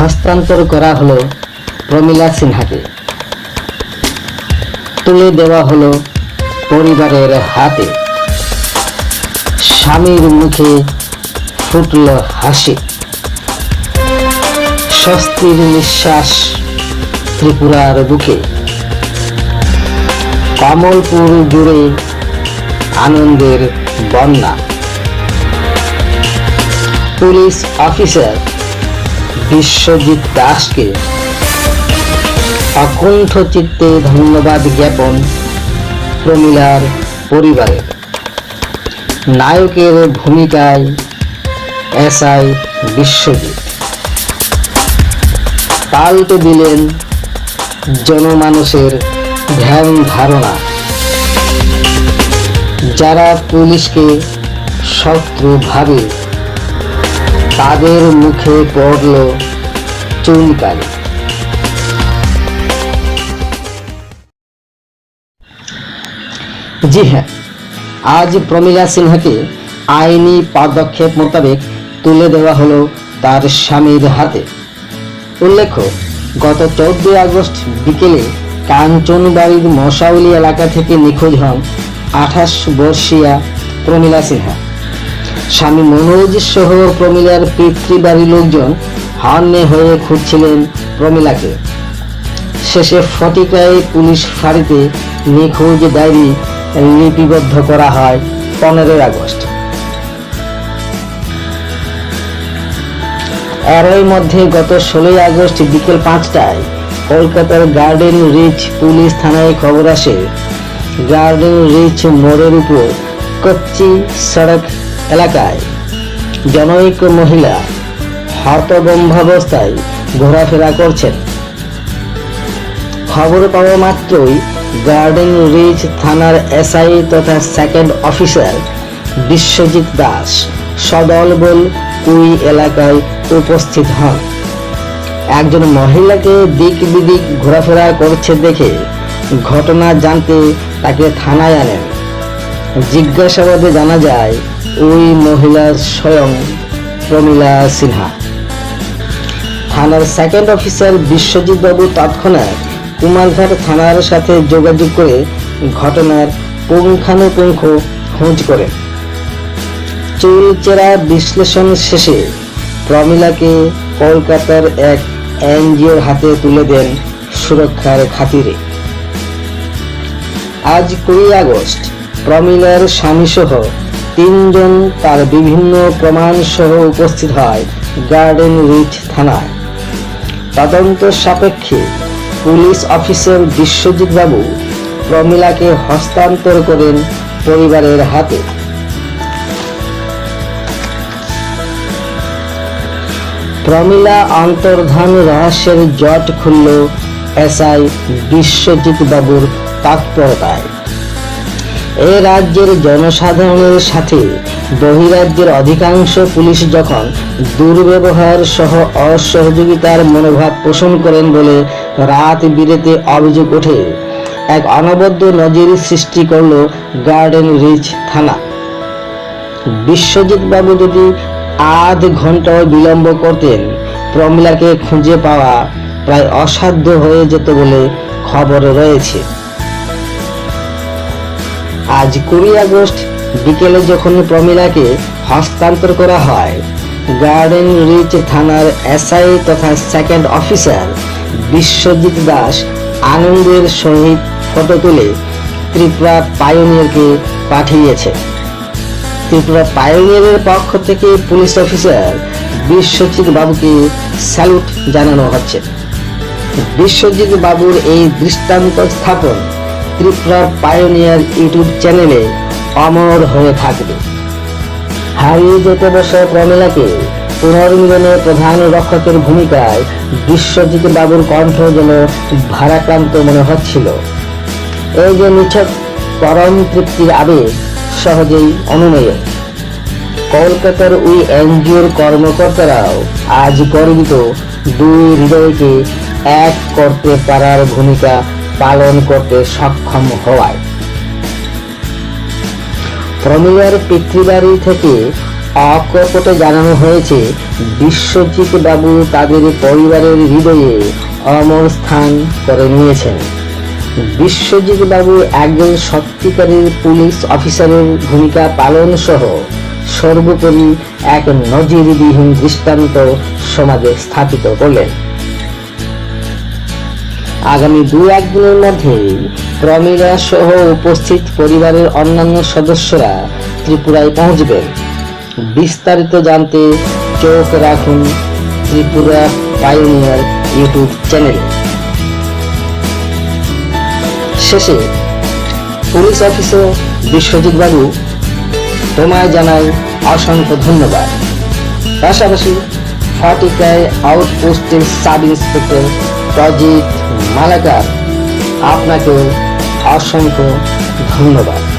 হস্তান্তর করা হলো প্রমীলা সিনহাকে। তুলে দেওয়া হলো পরিবারের হাতে। স্বামীর মুখে ফুটল হাসি। স্বস্তির নিঃশ্বাস ত্রিপুরার বুকে। কমলপুর জুড়ে আনন্দের বন্যা। পুলিশ অফিসার বিশ্বজিৎ দাসকে অকুণ্ঠ চিত্তে ধন্যবাদ জ্ঞাপন প্রমীলার পরিবারের নায়কের ভূমিকায় এসআই বিশ্বজিৎ। পাল্টে দিলেন জনমানুষের ধ্যান ধারণা। যারা পুলিশকে শত্রু ভাবে তাদের মুখে পড়ল চুনকালি জি হ্যাঁ আজ প্রমীলা সিনহাকে আইনি পদক্ষেপ মোতাবেক তুলে দেওয়া হলো তার স্বামীর হাতে। উল্লেখ্য, গত চৌদ্দই আগস্ট বিকেলে কাঞ্চনবাড়ির মশাউলি এলাকা থেকে নিখোঁজ হন আঠাশ বর্ষীয়া প্রমীলা সিনহা। স্বামী মনোজ সহ প্রমীলার পিতৃবাড়ির লোকজন হন্যে হয়ে খুঁজছিলেন প্রমিলাকে। শেষে ফটিকায় পুলিশ ফাঁড়িতে নিখোঁজ ডায়েরি লিপিবদ্ধ করা হয় পনেরোই আগস্ট। এরই মধ্যে গত ষোলোই আগস্ট বিকেল পাঁচটায় কলকাতার গার্ডেন রিচ পুলিশ থানায় খবর আসে, গার্ডেন রিচ মোড়ের উপর কচ্চি সড়ক এলাকায় জনৈক মহিলা হতবম্ভাবস্থায় ঘোরাফেরা করছেন। খবর পাওয়া মাত্রই গার্ডেন রিচ থানার এসআই তথা সেকেন্ড অফিসার বিশ্বজিৎ দাস সদলবল ওই এলাকায় উপস্থিত হন। একজন মহিলাকে দিক বিদিক ঘোরাফেরা করছে দেখে ঘটনা জানতে তাকে থানায় আনেন। জিজ্ঞাসাবাদে জানা যায়, ওই মহিলা স্বয়ং প্রমীলা সিনহা। থানার সেকেন্ড অফিসার বিশ্বজিৎ বাবু তৎক্ষণাৎ কুমারঘাট থানার সাথে যোগাযোগ করে ঘটনার পুঙ্খানুপুঙ্খ খোঁজ করেন। চুলচেরা বিশ্লেষণ শেষে প্রমিলাকে কলকাতার এক এনজিওর হাতে তুলে দেন সুরক্ষার খাতিরে। আজ কুড়ি আগস্ট প্রমিলার স্বামীসহ তিনজন তার বিভিন্ন প্রমাণ সহ উপস্থিত হয় গার্ডেন রিচ থানায়। তদন্ত সাপেক্ষে পুলিশ অফিসার বিশ্বজিৎ বাবু প্রমিলাকে হস্তান্তর করেন পরিবারের হাতে। প্রমিলা অন্তর্ধান রহস্যের জট খুলল এসআই বিশ্বজিৎ বাবুর তৎপরতায়। এ রাজ্যের জনসাধারণের সাথে বহিরাজ্যের অধিকাংশ পুলিশ যখন দুর্ব্যবহার সহ অসহযোগিতার মনোভাব পোষণ করেন বলে রাত বিরেতে অভিযোগ ওঠে, এক অনবদ্য নজির সৃষ্টি করল গার্ডেন রিচ থানা। বিশ্বজিৎ বাবু যদি আধ ঘন্টাও বিলম্ব করতেন, প্রমিলাকে খুঁজে পাওয়া প্রায় অসাধ্য হয়ে যেত বলে খবর রয়েছে। আজ কুড়ি আগস্ট, বিকেলে যখন প্রমিলাকে হস্তান্তর করা হয়, গার্ডেন রিচ থানার এসআই তথা সেকেন্ড অফিসার বিশ্বজিৎ দাস আনন্দের সহিত ফটো তুলে ত্রিপুরা পাইওনিয়রকে পাঠিয়েছে। ত্রিপুরা পাইওনিয়রের পক্ষ থেকে পুলিশ অফিসার বিশ্বজিৎ বাবুকে স্যালুট জানানো হচ্ছে। বিশ্বজিৎ বাবুর এই দৃষ্টান্ত স্থাপন ত্রিপুরার পাইওনিয়ার ইউটিউব চ্যানেলে অমর হয়ে থাকবে। হারিয়ে যেতে বসা প্রমিলাকে পুনর্মিলনে প্রধান রক্ষকের ভূমিকায় বিশ্বজিৎ বাবুর কণ্ঠ যেন ভারাক্রান্ত মনে হচ্ছিল। এই যে নিছক পরম তৃপ্তির আবেগ সহজেই অনুমেয়। কলকাতার ওই এনজিওর কর্মকর্তারাও আজ গর্বিত দুই হৃদয়কে এক করতে পারার ভূমিকা পালন করতে সক্ষম হওয়ায়। প্রমিলার পিতৃবাড়ি থেকে অকপটে জানানো হয়েছে, বিশ্বজিৎ বাবু তাদের পরিবারের হৃদয়ে অমর স্থান করে নিয়েছেন। বিশ্বজিৎ বাবু একজন সত্যিকারের পুলিশ অফিসারের ভূমিকা পালন সহ সর্বোপরি এক নজিরবিহীন দৃষ্টান্ত সমাজে স্থাপিত করলেন। আগামী দু একদিনের মধ্যেই প্রমীলা সহ উপস্থিত পরিবারের অন্যান্য সদস্যরা ত্রিপুরায় পৌঁছবেন। বিস্তারিত জানতে চোখ রাখুন ত্রিপুরা পাইনিয়ার ইউটিউব চ্যানেলে। শেষে পুলিশ অফিসার বিশ্বজিৎ বাবু, তোমায় জানাই অসংখ্য ধন্যবাদ। পাশাপাশি ফটিকায় আউটপোস্টের সাব ইন্সপেক্টর প্রজিত মালাকার আপনাকে অসংখ্য ধন্যবাদ।